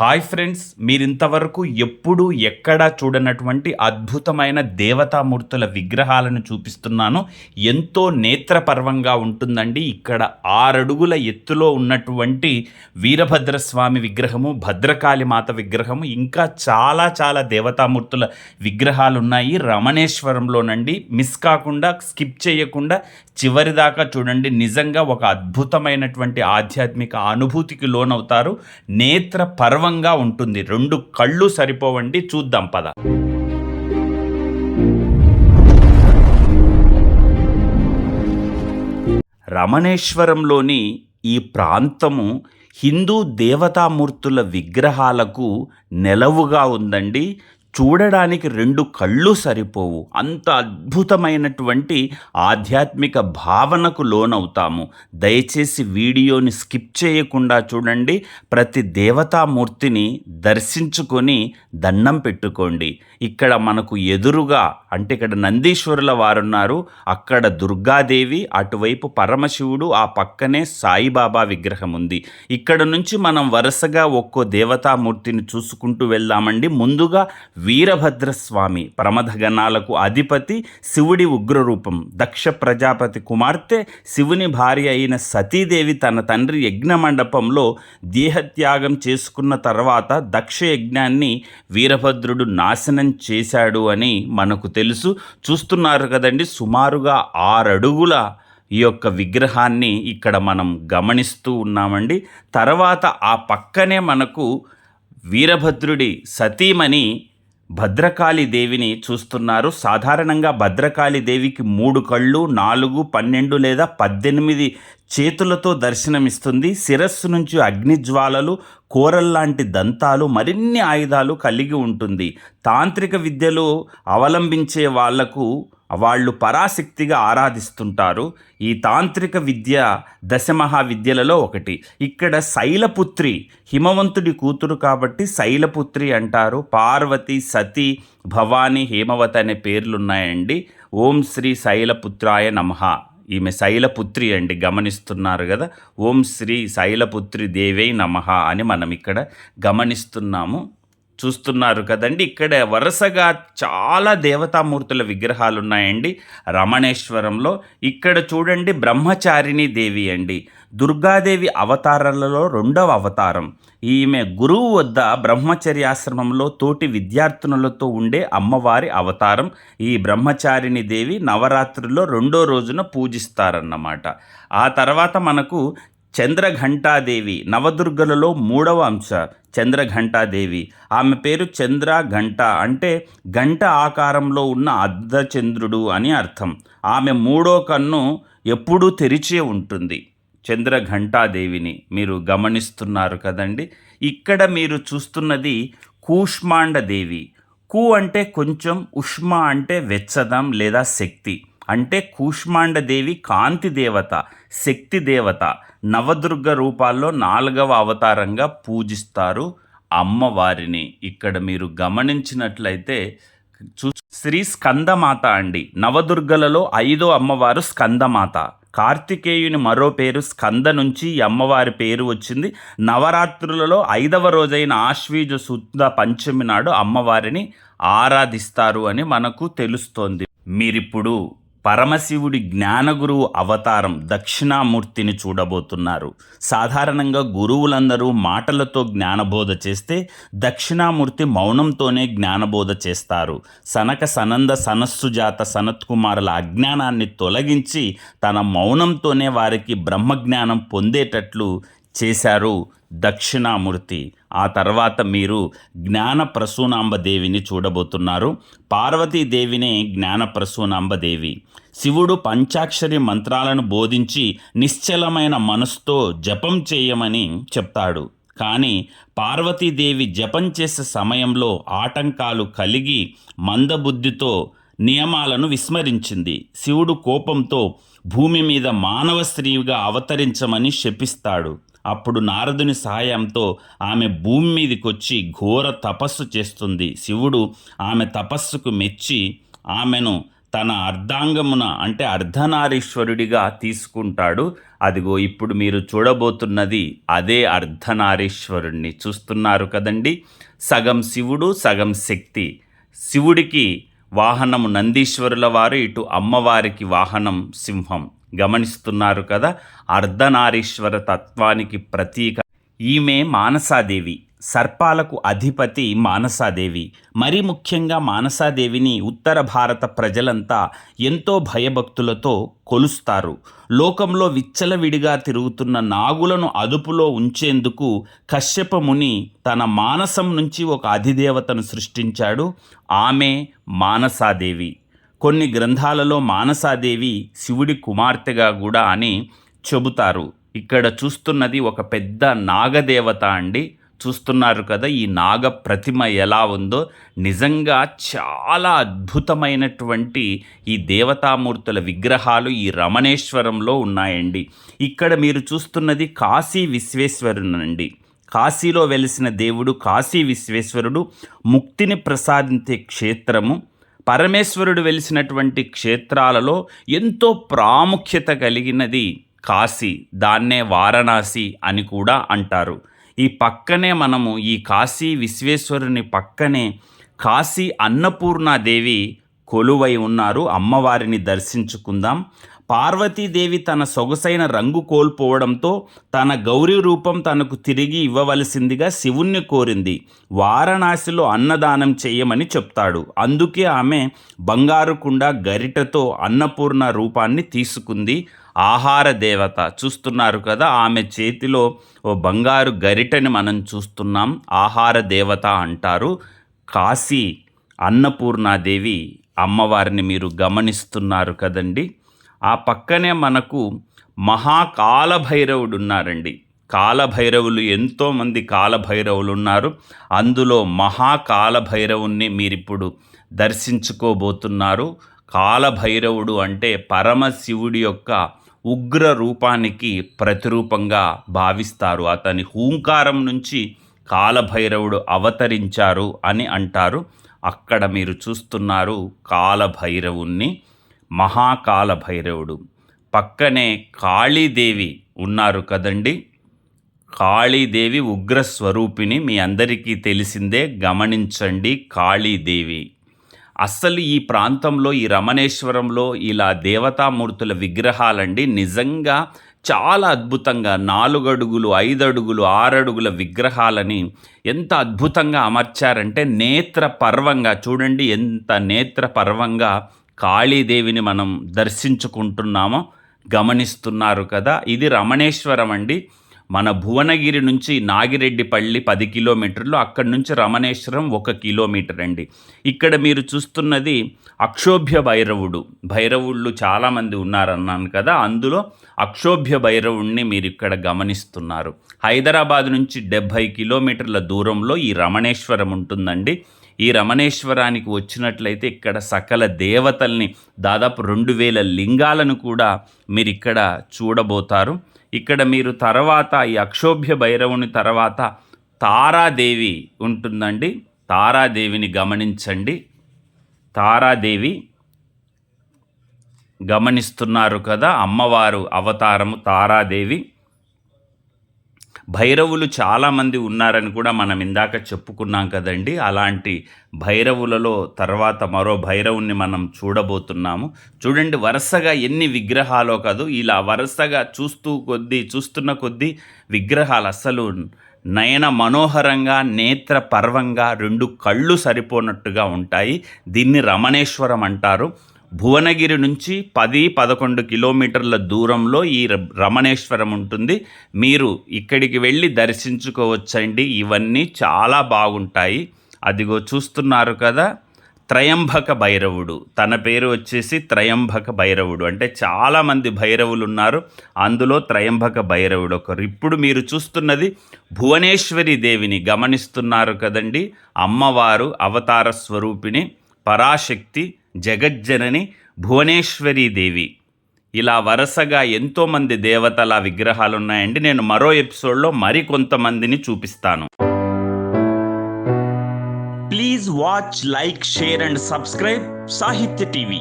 Hi friends మీరు ఇంతవరకు ఎప్పుడూ ఎక్కడా చూడనటువంటి అద్భుతమైన దేవతామూర్తుల విగ్రహాలను చూపిస్తున్నాను. ఎంతో నేత్రపర్వంగా ఉంటుందండి. ఇక్కడ ఆరడుగుల ఎత్తులో ఉన్నటువంటి వీరభద్రస్వామి విగ్రహము భద్రకాళి మాత విగ్రహము ఇంకా చాలా చాలా దేవతామూర్తుల విగ్రహాలు ఉన్నాయి రమణేశ్వరంలోనండి. మిస్ కాకుండా స్కిప్ చేయకుండా చివరి దాకా చూడండి. నిజంగా ఒక అద్భుతమైనటువంటి ఆధ్యాత్మిక అనుభూతికి లోనవుతారు. నేత్ర పర్వంగా ఉంటుంది. రెండు కళ్ళు సరిపోవండి చూద్దాం పద. రమణేశ్వరంలోని ఈ ప్రాంతము హిందూ దేవతామూర్తుల విగ్రహాలకు నెలవుగా ఉందండి. చూడడానికి రెండు కళ్ళు సరిపోవు. అంత అద్భుతమైనటువంటి ఆధ్యాత్మిక భావనకు లోనవుతాము. దయచేసి వీడియోని స్కిప్ చేయకుండా చూడండి. ప్రతి దేవతామూర్తిని దర్శించుకొని దండం పెట్టుకోండి. ఇక్కడ మనకు ఎదురుగా అంటే ఇక్కడ నందీశ్వరుల వారున్నారు. అక్కడ దుర్గాదేవి అటువైపు పరమశివుడు ఆ పక్కనే సాయిబాబా విగ్రహం ఉంది. ఇక్కడ నుంచి మనం వరుసగా ఒక్కో దేవతామూర్తిని చూసుకుంటూ వెళ్దామండి. ముందుగా వీరభద్రస్వామి ప్రమథగణాలకు అధిపతి శివుడి ఉగ్రరూపం. దక్ష ప్రజాపతి కుమార్తె శివుని భార్య అయిన సతీదేవి తన తండ్రి యజ్ఞమండపంలో దేహత్యాగం చేసుకున్న తర్వాత దక్ష యజ్ఞాన్ని వీరభద్రుడు నాశనం చేశాడు అని మనకు తెలుసు. చూస్తున్నారు కదండి సుమారుగా ఆరడుగుల ఈ యొక్క విగ్రహాన్ని ఇక్కడ మనం గమనిస్తూ ఉన్నామండి. తర్వాత ఆ పక్కనే మనకు వీరభద్రుడి సతీమణి భద్రకాళి దేవిని చూస్తున్నారు. సాధారణంగా భద్రకాళి దేవికి మూడు కళ్ళు నాలుగు పన్నెండు లేదా పద్దెనిమిది చేతులతో దర్శనమిస్తుంది. శిరస్సు నుంచి అగ్నిజ్వాలలు కోరల్లాంటి దంతాలు మరిన్ని ఆయుధాలు కలిగి ఉంటుంది. తాంత్రిక విద్యలు అవలంబించే వాళ్ళకు వాళ్ళు పరాశక్తిగా ఆరాధిస్తుంటారు. ఈ తాంత్రిక విద్య దశమహా విద్యలలో ఒకటి. ఇక్కడ శైలపుత్రి హిమవంతుడి కూతురు కాబట్టి శైలపుత్రి అంటారు. పార్వతి సతీ భవాని హేమవతి అనే పేర్లున్నాయండి. ఓం శ్రీ శైలపుత్రాయ నమః. ఈమె శైలపుత్రి అండి గమనిస్తున్నారు కదా. ఓం శ్రీ శైలపుత్రి దేవై నమః అని మనం ఇక్కడ గమనిస్తున్నాము. చూస్తున్నారు కదండి. ఇక్కడ వరుసగా చాలా దేవతామూర్తుల విగ్రహాలు ఉన్నాయండి రమణేశ్వరంలో ఇక్కడ చూడండి బ్రహ్మచారిణి దేవి అండి. దుర్గాదేవి అవతారాలలో రెండవ అవతారం. ఈమె గురువు వద్ద బ్రహ్మచర్యాశ్రమంలో తోటి విద్యార్థినులతో ఉండే అమ్మవారి అవతారం. ఈ బ్రహ్మచారిణి దేవి నవరాత్రుల్లో రెండో రోజున పూజిస్తారన్నమాట. ఆ తర్వాత మనకు చంద్రఘంటాదేవి నవదుర్గలలో మూడవ అంశ. చంద్రఘంటాదేవి. ఆమె పేరు చంద్ర ఘంట అంటే గంట ఆకారంలో ఉన్న అర్ధచంద్రుడు అని అర్థం. ఆమె మూడో కన్ను ఎప్పుడూ తెరిచే ఉంటుంది. చంద్రఘంటాదేవిని మీరు గమనిస్తున్నారు కదండి. ఇక్కడ మీరు చూస్తున్నది కూష్మాండదేవి. కు అంటే కొంచెం ఉష్మ అంటే వెచ్చదం లేదా శక్తి. అంటే కూష్మాండదేవి కాంతి దేవత శక్తి దేవత నవదుర్గ రూపాల్లో నాలుగవ అవతారంగా పూజిస్తారు అమ్మవారిని. ఇక్కడ మీరు గమనించినట్లయితే చూ శ్రీ స్కందమాత అండి. నవదుర్గలలో ఐదో అమ్మవారు స్కందమాత. కార్తికేయుని మరో పేరు స్కంద నుంచి ఈ అమ్మవారి పేరు వచ్చింది. నవరాత్రులలో ఐదవ రోజైన ఆశ్వీజ శుద్ధ పంచమి నాడు అమ్మవారిని ఆరాధిస్తారు అని మనకు తెలుస్తోంది. మీరిప్పుడు పరమశివుడి జ్ఞానగురువు అవతారం దక్షిణామూర్తిని చూడబోతున్నారు. సాధారణంగా గురువులందరూ మాటలతో జ్ఞానబోధ చేస్తే దక్షిణామూర్తి మౌనంతోనే జ్ఞానబోధ చేస్తారు. సనక సనంద సనస్సుజాత సనత్కుమారుల అజ్ఞానాన్ని తొలగించి తన మౌనంతోనే వారికి బ్రహ్మజ్ఞానం పొందేటట్లు చేశారు దక్షిణామూర్తి. ఆ తర్వాత మీరు జ్ఞాన ప్రసూనాంబదేవిని చూడబోతున్నారు. పార్వతీదేవినే జ్ఞాన ప్రసూనాంబదేవి శివుడు పంచాక్షరి మంత్రాలను బోధించి నిశ్చలమైన మనసుతో జపం చేయమని చెప్తాడు. కానీ పార్వతీదేవి జపం చేసే సమయంలో ఆటంకాలు కలిగి మందబుద్ధితో నియమాలను విస్మరించింది. శివుడు కోపంతో భూమి మీద మానవ స్త్రీగా అవతరించమని శపిస్తాడు. అప్పుడు నారదుని సహాయంతో ఆమె భూమి మీదకొచ్చి ఘోర తపస్సు చేస్తుంది. శివుడు ఆమె తపస్సుకు మెచ్చి ఆమెను తన అర్ధాంగమున అంటే అర్ధనారీశ్వరుడిగా తీసుకుంటాడు. అదిగో ఇప్పుడు మీరు చూడబోతున్నది అదే అర్ధనారీశ్వరుణ్ణి చూస్తున్నారు కదండి. సగం శివుడు సగం శక్తి. శివుడికి వాహనము నందీశ్వరుల వారు ఇటు అమ్మవారికి వాహనం సింహం. గమనిస్తున్నారు కదా అర్ధనారీశ్వర తత్వానికి ప్రతీక. ఈమె మానసాదేవి సర్పాలకు అధిపతి మానసాదేవి. మరి ముఖ్యంగా మానసాదేవిని ఉత్తర భారత ప్రజలంతా ఎంతో భయభక్తులతో కొలుస్తారు. లోకంలో విచ్చలవిడిగా తిరుగుతున్న నాగులను అదుపులో ఉంచేందుకు కశ్యప ముని తన మానసం నుంచి ఒక అధిదేవతను సృష్టించాడు. ఆమె మానసాదేవి. కొన్ని గ్రంథాలలో మానసాదేవి శివుడి కుమార్తెగా కూడా అని చెబుతారు. ఇక్కడ చూస్తున్నది ఒక పెద్ద నాగదేవత అండి. చూస్తున్నారు కదా ఈ నాగ ప్రతిమ ఎలా ఉందో. నిజంగా చాలా అద్భుతమైనటువంటి ఈ దేవతామూర్తుల విగ్రహాలు ఈ రమణేశ్వరంలో ఉన్నాయండి. ఇక్కడ మీరు చూస్తున్నది కాశీ విశ్వేశ్వరునండి. కాశీలో వెలిసిన దేవుడు కాశీ విశ్వేశ్వరుడు. ముక్తిని ప్రసాదించే క్షేత్రము. పరమేశ్వరుడు వెలిసినటువంటి క్షేత్రాలలో ఎంతో ప్రాముఖ్యత కలిగినది కాశీ దాన్నే వారణాసి అని కూడా అంటారు. ఈ పక్కనే మనము ఈ కాశీ విశ్వేశ్వరుని పక్కనే కాశీ అన్నపూర్ణాదేవి కొలువై ఉన్నారు. అమ్మవారిని దర్శించుకుందాం. పార్వతీదేవి తన సొగసైన రంగు కోల్పోవడంతో తన గౌరీ రూపం తనకు తిరిగి ఇవ్వవలసిందిగా శివుణ్ణి కోరింది. వారణాసిలో అన్నదానం చేయమని చెప్తాడు. అందుకే ఆమె బంగారు కుండ గరిటతో అన్నపూర్ణ రూపాన్ని తీసుకుంది. ఆహార దేవత చూస్తున్నారు కదా ఆమె చేతిలో ఓ బంగారు గరిటని మనం చూస్తున్నాం. ఆహార దేవత అంటారు. కాశీ అన్నపూర్ణాదేవి అమ్మవారిని మీరు గమనిస్తున్నారు కదండి. ఆ పక్కనే మనకు మహాకాలభైరవుడు ఉన్నారండి కాలభైరవులు ఎంతోమంది కాలభైరవులు ఉన్నారు అందులో మహాకాలభైరవుణ్ణి మీరిప్పుడు దర్శించుకోబోతున్నారు. కాలభైరవుడు అంటే పరమశివుడి యొక్క ఉగ్ర రూపానికి ప్రతిరూపంగా భావిస్తారు. అతని హూంకారం నుంచి కాలభైరవుడు అవతరించారు అని అంటారు. అక్కడ మీరు చూస్తున్నారు కాలభైరవుణ్ణి. మహాకాలభైరవుడు. పక్కనే కాళీదేవి ఉన్నారు కదండి. కాళీదేవి ఉగ్రస్వరూపిణి. మీ అందరికీ తెలిసిందే గమనించండి కాళీదేవి. అస్సలు ఈ ప్రాంతంలో ఈ రమణేశ్వరంలో ఇలా దేవతామూర్తుల విగ్రహాలండి నిజంగా చాలా అద్భుతంగా నాలుగడుగులు ఐదడుగులు ఐదు అడుగులు విగ్రహాలని ఎంత అద్భుతంగా అమర్చారంటే నేత్ర పర్వంగా చూడండి ఎంత నేత్ర పర్వంగా కాళీదేవిని మనం దర్శించుకుంటున్నామో గమనిస్తున్నారు కదా. ఇది రమణేశ్వరం అండి. మన భువనగిరి నుంచి నాగిరెడ్డిపల్లి పది కిలోమీటర్లు అక్కడి నుంచి రమణేశ్వరం ఒక కిలోమీటర్ అండి. ఇక్కడ మీరు చూస్తున్నది అక్షోభ్య భైరవుడు. భైరవుళ్ళు చాలామంది ఉన్నారన్నాను కదా. అందులో అక్షోభ్య భైరవుణ్ణి మీరు ఇక్కడ గమనిస్తున్నారు. హైదరాబాద్ నుంచి డెబ్భై కిలోమీటర్ల దూరంలో ఈ రమణేశ్వరం ఉంటుందండి. ఈ రమణేశ్వరానికి వచ్చినట్లయితే ఇక్కడ సకల దేవతల్ని దాదాపు రెండు వేల లింగాలను కూడా మీరు ఇక్కడ చూడబోతారు. ఇక్కడ మీరు తర్వాత ఈ అక్షోభ్య భైరవుని తర్వాత తారాదేవి ఉంటుందండి. తారాదేవిని గమనించండి. తారాదేవి గమనిస్తున్నారు కదా అమ్మవారు అవతారము తారాదేవి. భైరవులు చాలామంది ఉన్నారని కూడా మనం ఇందాక చెప్పుకున్నాం కదండి. అలాంటి భైరవులలో తర్వాత మరో భైరవుని మనం చూడబోతున్నాము. చూడండి వరుసగా ఎన్ని విగ్రహాలో కాదు ఇలా వరుసగా చూస్తూ కొద్దీ చూస్తున్న కొద్దీ విగ్రహాలు అస్సలు నయన మనోహరంగా నేత్ర పర్వంగా రెండు కళ్ళు సరిపోనట్టుగా ఉంటాయి. దీన్ని రమణేశ్వరం అంటారు. భువనగిరి నుంచి పది పదకొండు కిలోమీటర్ల దూరంలో ఈ రమణేశ్వరం ఉంటుంది. మీరు ఇక్కడికి వెళ్ళి దర్శించుకోవచ్చండి. ఇవన్నీ చాలా బాగుంటాయి. అదిగో చూస్తున్నారు కదా త్రయంబక భైరవుడు. తన పేరు వచ్చేసి త్రయంబక భైరవుడు. అంటే చాలామంది భైరవులు ఉన్నారు. అందులో త్రయంబక భైరవుడు ఒకరు. ఇప్పుడు మీరు చూస్తున్నది భువనేశ్వరి దేవిని గమనిస్తున్నారు కదండి. అమ్మవారు అవతార స్వరూపిణి. పరాశక్తి జగజ్జనని భువనేశ్వరీదేవి ఇలా వరుసగా ఎంతోమంది దేవతల విగ్రహాలు ఉన్నాయండి నేను మరో ఎపిసోడ్లో మరికొంతమందిని చూపిస్తాను. Please watch like share and subscribe Sahitya TV.